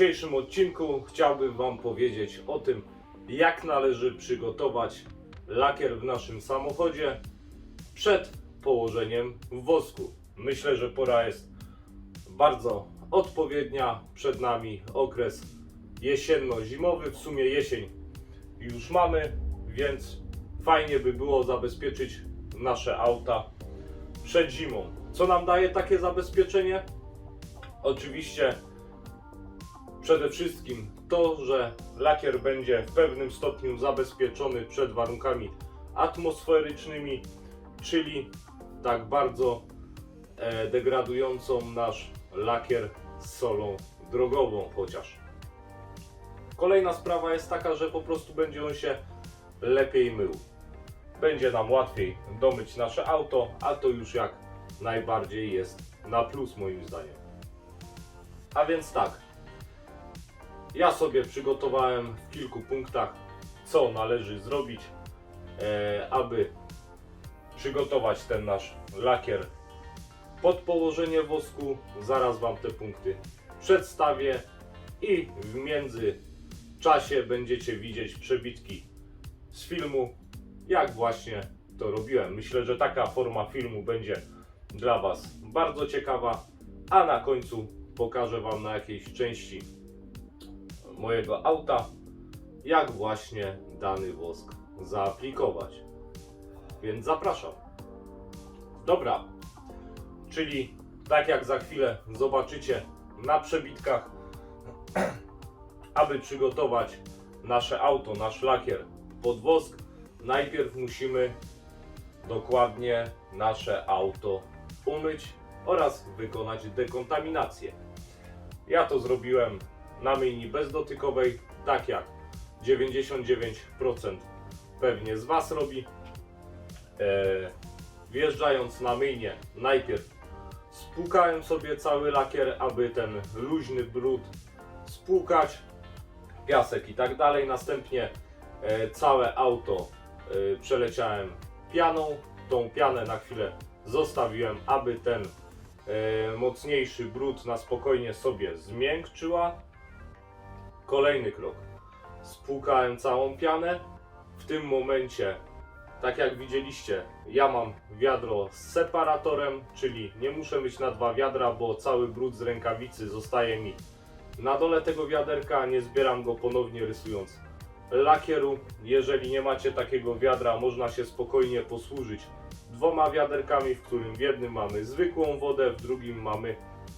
dzisiejszym odcinku chciałbym Wam powiedzieć o tym, jak należy przygotować lakier w naszym samochodzie przed położeniem wosku. Myślę, że pora jest bardzo odpowiednia. Przed nami okres jesienno-zimowy. W sumie jesień już mamy, więc fajnie by było zabezpieczyć nasze auta przed zimą. Co nam daje takie zabezpieczenie? Oczywiście przede wszystkim to, że lakier będzie w pewnym stopniu zabezpieczony przed warunkami atmosferycznymi, czyli tak bardzo e, degradującą nasz lakier z solą drogową chociaż. Kolejna sprawa jest taka, że po prostu będzie on się lepiej mył. Będzie nam łatwiej domyć nasze auto, a to już jak najbardziej jest na plus moim zdaniem. A więc tak, ja sobie przygotowałem w kilku punktach, co należy zrobić, e, aby przygotować ten nasz lakier pod położenie wosku. Zaraz Wam te punkty przedstawię i w międzyczasie będziecie widzieć przebitki z filmu, jak właśnie to robiłem. Myślę, że taka forma filmu będzie dla Was bardzo ciekawa, a na końcu pokażę Wam na jakiejś części mojego auta, jak właśnie dany wosk zaaplikować. Więc zapraszam. Dobra, czyli tak jak za chwilę zobaczycie na przebitkach, aby przygotować nasze auto, nasz lakier pod wosk, najpierw musimy dokładnie nasze auto umyć oraz wykonać dekontaminację. Ja to zrobiłem na myjni bezdotykowej, tak jak 99% pewnie z Was robi. E, wjeżdżając na myjnię, najpierw spłukałem sobie cały lakier, aby ten luźny brud spłukać, piasek i tak dalej. Następnie e, całe auto e, przeleciałem pianą. Tą pianę na chwilę zostawiłem, aby ten mocniejszy brud na spokojnie sobie zmiękczyła. Kolejny krok. Spłukałem całą pianę. W tym momencie, tak jak widzieliście, ja mam wiadro z separatorem, czyli nie muszę mieć na dwa wiadra, bo cały brud z rękawicy zostaje mi na dole tego wiaderka. Nie zbieram go ponownie rysując lakieru. Jeżeli nie macie takiego wiadra, można się spokojnie posłużyć dwoma wiaderkami, w którym w jednym mamy zwykłą wodę, w drugim mamy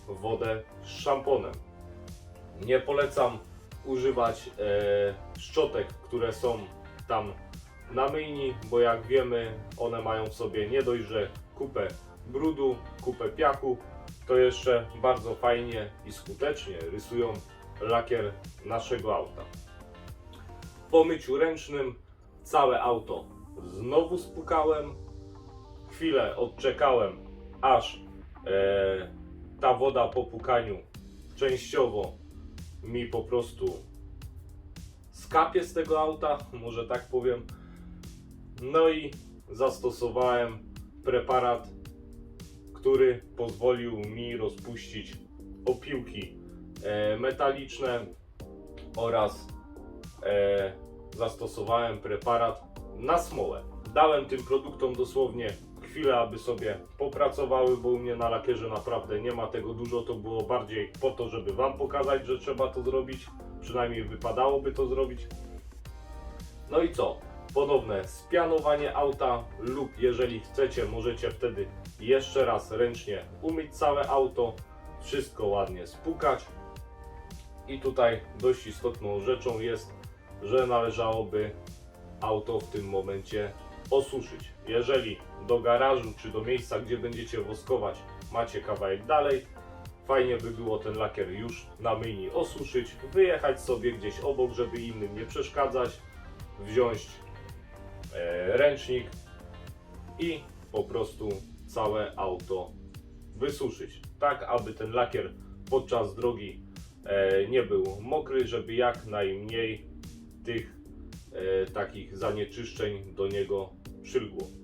wodę z szamponem. Nie polecam używać e, szczotek, które są tam na myjni, bo jak wiemy, one mają w sobie nie dość, że kupę brudu, kupę piachu, to jeszcze bardzo fajnie i skutecznie rysują lakier naszego auta. Po myciu ręcznym całe auto znowu spukałem, chwilę odczekałem, aż e, ta woda po pukaniu częściowo mi po prostu skapie z tego auta, może tak powiem. No i zastosowałem preparat, który pozwolił mi rozpuścić opiłki e, metaliczne oraz e, zastosowałem preparat na smołę. Dałem tym produktom dosłownie chwilę, aby sobie popracowały, bo u mnie na lakierze naprawdę nie ma tego dużo. To było bardziej po to, żeby Wam pokazać, że trzeba to zrobić. Przynajmniej wypadałoby to zrobić. No i co? Ponowne spianowanie auta lub jeżeli chcecie, możecie wtedy jeszcze raz ręcznie umyć całe auto, wszystko ładnie spukać. I tutaj dość istotną rzeczą jest, że należałoby auto w tym momencie osuszyć. Jeżeli do garażu czy do miejsca, gdzie będziecie woskować, macie kawałek dalej, fajnie by było ten lakier już na myjni osuszyć, wyjechać sobie gdzieś obok, żeby innym nie przeszkadzać, wziąć e, ręcznik i po prostu całe auto wysuszyć. Tak, aby ten lakier podczas drogi e, nie był mokry, żeby jak najmniej tych e, takich zanieczyszczeń do niego 是我。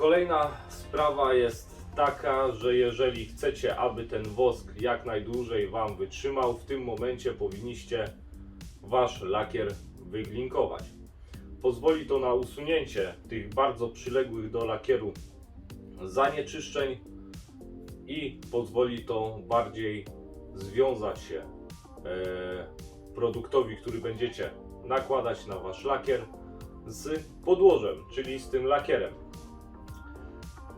Kolejna sprawa jest taka, że jeżeli chcecie, aby ten wosk jak najdłużej Wam wytrzymał, w tym momencie powinniście Wasz lakier wyglinkować. Pozwoli to na usunięcie tych bardzo przyległych do lakieru zanieczyszczeń i pozwoli to bardziej związać się e, produktowi, który będziecie nakładać na Wasz lakier z podłożem, czyli z tym lakierem.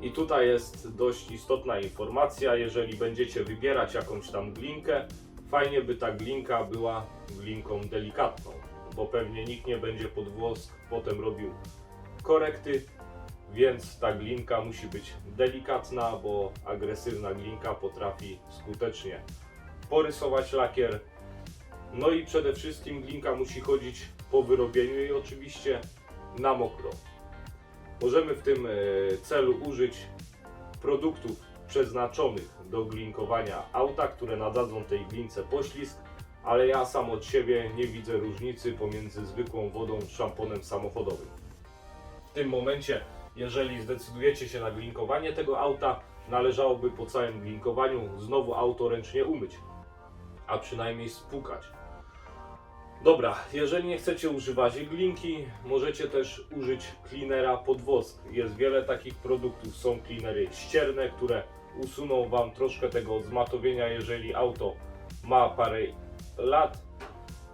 I tutaj jest dość istotna informacja, jeżeli będziecie wybierać jakąś tam glinkę, fajnie by ta glinka była glinką delikatną, bo pewnie nikt nie będzie pod wosk potem robił korekty, więc ta glinka musi być delikatna, bo agresywna glinka potrafi skutecznie porysować lakier. No i przede wszystkim glinka musi chodzić po wyrobieniu jej oczywiście na mokro. Możemy w tym e, celu użyć produktów przeznaczonych do glinkowania auta, które nadadzą tej glince poślizg, ale ja sam od siebie nie widzę różnicy pomiędzy zwykłą wodą z szamponem samochodowym. W tym momencie, jeżeli zdecydujecie się na glinkowanie tego auta, należałoby po całym glinkowaniu znowu auto ręcznie umyć, a przynajmniej spłukać. Dobra, jeżeli nie chcecie używać glinki, możecie też użyć cleanera pod wosk. Jest wiele takich produktów, są cleanery ścierne, które usuną Wam troszkę tego zmatowienia, jeżeli auto ma parę lat.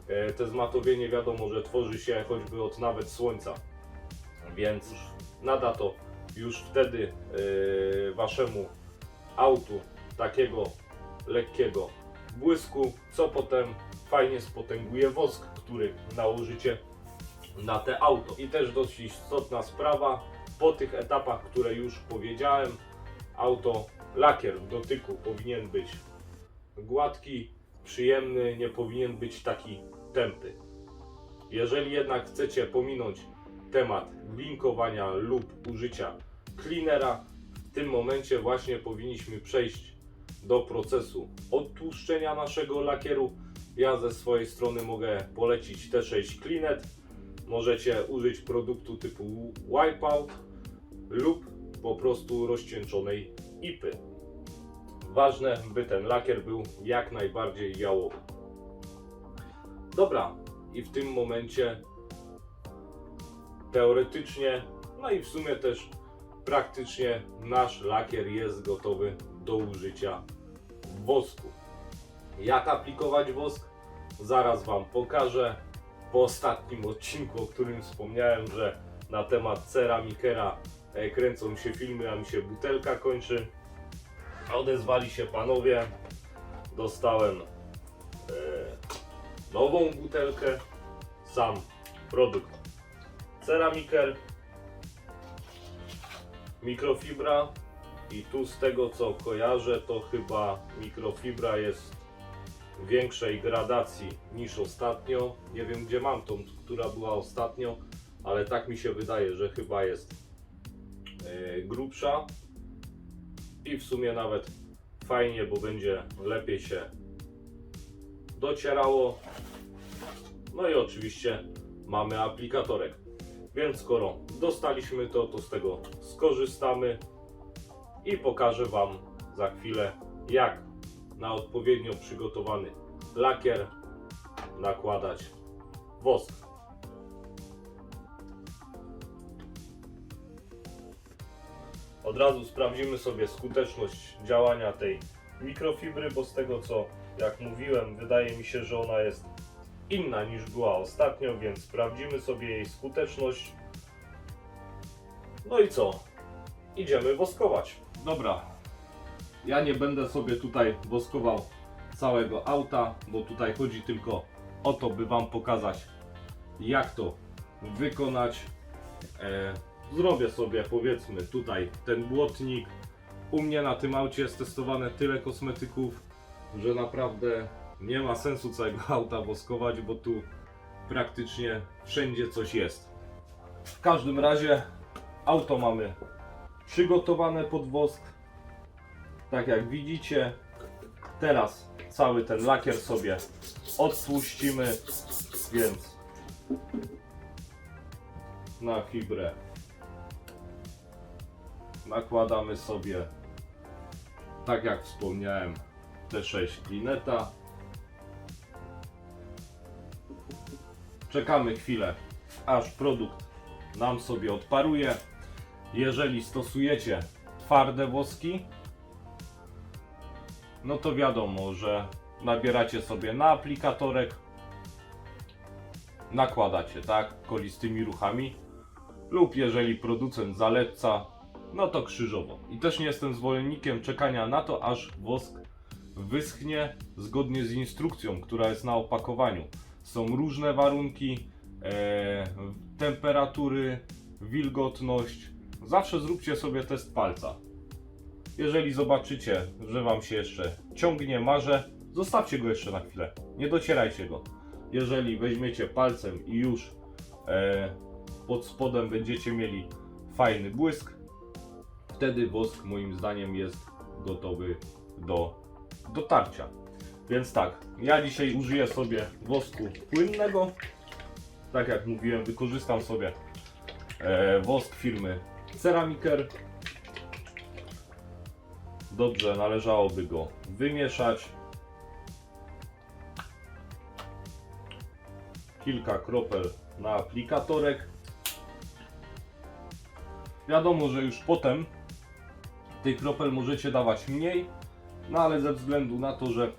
E, Te zmatowienie wiadomo, że tworzy się choćby od nawet słońca, więc nada to już wtedy e, Waszemu autu takiego lekkiego błysku, co potem fajnie spotęguje wosk, który nałożycie na te auto. I też dość istotna sprawa, po tych etapach, które już powiedziałem, auto, lakier dotyku powinien być gładki, przyjemny, nie powinien być taki tępy. Jeżeli jednak chcecie pominąć temat glinkowania lub użycia cleanera, w tym momencie właśnie powinniśmy przejść do procesu odtłuszczenia naszego lakieru. Ja ze swojej strony mogę polecić T6 Cleanet. Możecie użyć produktu typu Wipeout lub po prostu rozcieńczonej IPy. Ważne, by ten lakier był jak najbardziej jałowy. Dobra, i w tym momencie teoretycznie, no i w sumie też praktycznie nasz lakier jest gotowy do użycia w wosku. Jak aplikować wosk? Zaraz Wam pokażę. Po ostatnim odcinku, o którym wspomniałem, że na temat ceramikera e, kręcą się filmy, a mi się butelka kończy. Odezwali się panowie. Dostałem e, nową butelkę. Sam produkt ceramiker mikrofibra i tu z tego co kojarzę to chyba mikrofibra jest większej gradacji niż ostatnio. Nie wiem gdzie mam tą, która była ostatnio, ale tak mi się wydaje, że chyba jest e, grubsza i w sumie nawet fajnie, bo będzie lepiej się docierało. No i oczywiście mamy aplikatorek. Więc skoro dostaliśmy to, to z tego skorzystamy i pokażę Wam za chwilę, jak na odpowiednio przygotowany lakier nakładać wosk. Od razu sprawdzimy sobie skuteczność działania tej mikrofibry, bo z tego co jak mówiłem, wydaje mi się, że ona jest inna niż była ostatnio, więc sprawdzimy sobie jej skuteczność. No i co? Idziemy woskować. Dobra. Ja nie będę sobie tutaj woskował całego auta, bo tutaj chodzi tylko o to, by Wam pokazać, jak to wykonać. E, zrobię sobie, powiedzmy, tutaj ten błotnik. U mnie na tym aucie jest testowane tyle kosmetyków, że naprawdę nie ma sensu całego auta woskować, bo tu praktycznie wszędzie coś jest. W każdym razie auto mamy przygotowane pod wosk. Tak jak widzicie, teraz cały ten lakier sobie odtłuścimy, więc na fibrę nakładamy sobie, tak jak wspomniałem, T6 Lineta. Czekamy chwilę, aż produkt nam sobie odparuje. Jeżeli stosujecie twarde woski, no to wiadomo, że nabieracie sobie na aplikatorek, nakładacie, tak, kolistymi ruchami, lub jeżeli producent zaleca, no to krzyżowo. I też nie jestem zwolennikiem czekania na to, aż wosk wyschnie zgodnie z instrukcją, która jest na opakowaniu. Są różne warunki, e, temperatury, wilgotność. Zawsze zróbcie sobie test palca. Jeżeli zobaczycie, że Wam się jeszcze ciągnie, marze, zostawcie go jeszcze na chwilę. Nie docierajcie go. Jeżeli weźmiecie palcem i już e, pod spodem będziecie mieli fajny błysk, wtedy wosk moim zdaniem jest gotowy do dotarcia. Więc tak, ja dzisiaj użyję sobie wosku płynnego. Tak jak mówiłem, wykorzystam sobie e, wosk firmy Ceramiker. Dobrze, należałoby go wymieszać. Kilka kropel na aplikatorek. Wiadomo, że już potem tych kropel możecie dawać mniej, no ale ze względu na to, że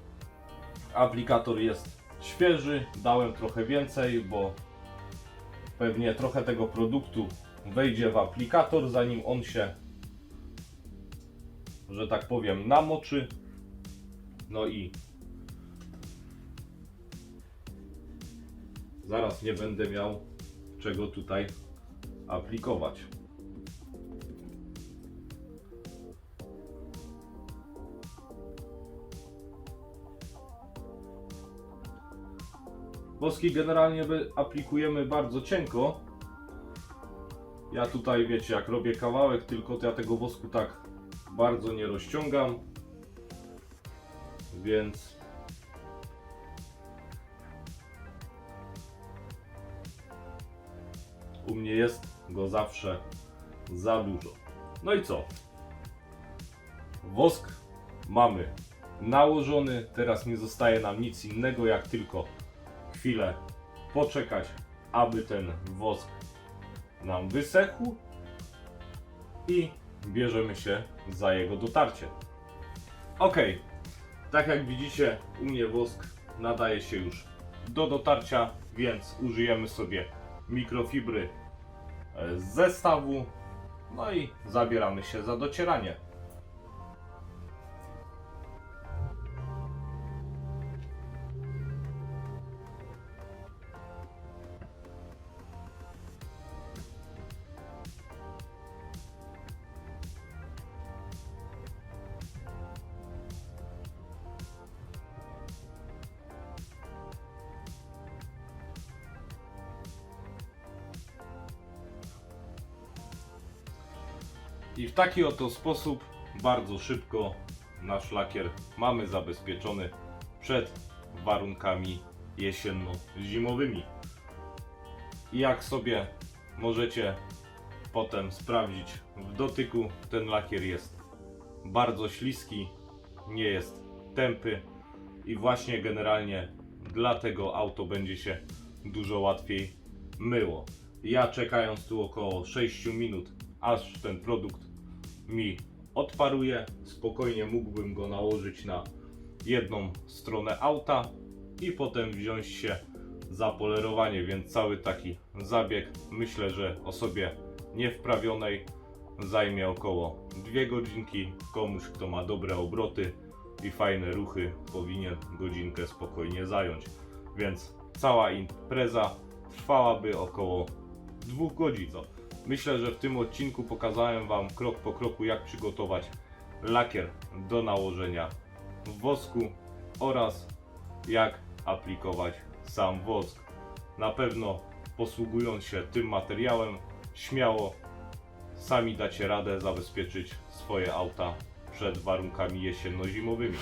aplikator jest świeży, dałem trochę więcej, bo pewnie trochę tego produktu wejdzie w aplikator, zanim on się, że tak powiem, namoczy. No i zaraz nie będę miał czego tutaj aplikować. Woski generalnie aplikujemy bardzo cienko. Ja tutaj wiecie, jak robię kawałek, tylko ja tego wosku tak bardzo nie rozciągam. Więc u mnie jest go zawsze za dużo. No i co? Wosk mamy nałożony. Teraz nie zostaje nam nic innego, jak tylko chwilę poczekać, aby ten wosk nam wysechł i bierzemy się za jego dotarcie. Ok, tak jak widzicie, u mnie wosk nadaje się już do dotarcia, więc użyjemy sobie mikrofibry e, z zestawu. No i zabieramy się za docieranie. Taki oto sposób bardzo szybko nasz lakier mamy zabezpieczony przed warunkami jesienno-zimowymi. I jak sobie możecie potem sprawdzić w dotyku, ten lakier jest bardzo śliski, nie jest tępy i właśnie generalnie dlatego auto będzie się dużo łatwiej myło. Ja czekając tu około 6 minut, aż ten produkt mi odparuje, spokojnie mógłbym go nałożyć na jedną stronę auta i potem wziąć się za polerowanie, więc cały taki zabieg myślę, że osobie niewprawionej zajmie około 2 godzinki. Komuś, kto ma dobre obroty i fajne ruchy, powinien godzinkę spokojnie zająć. Więc cała impreza trwałaby około 2 godzin. Myślę, że w tym odcinku pokazałem Wam krok po kroku jak przygotować lakier do nałożenia w wosku oraz jak aplikować sam wosk. Na pewno posługując się tym materiałem śmiało sami dacie radę zabezpieczyć swoje auta przed warunkami jesienno-zimowymi.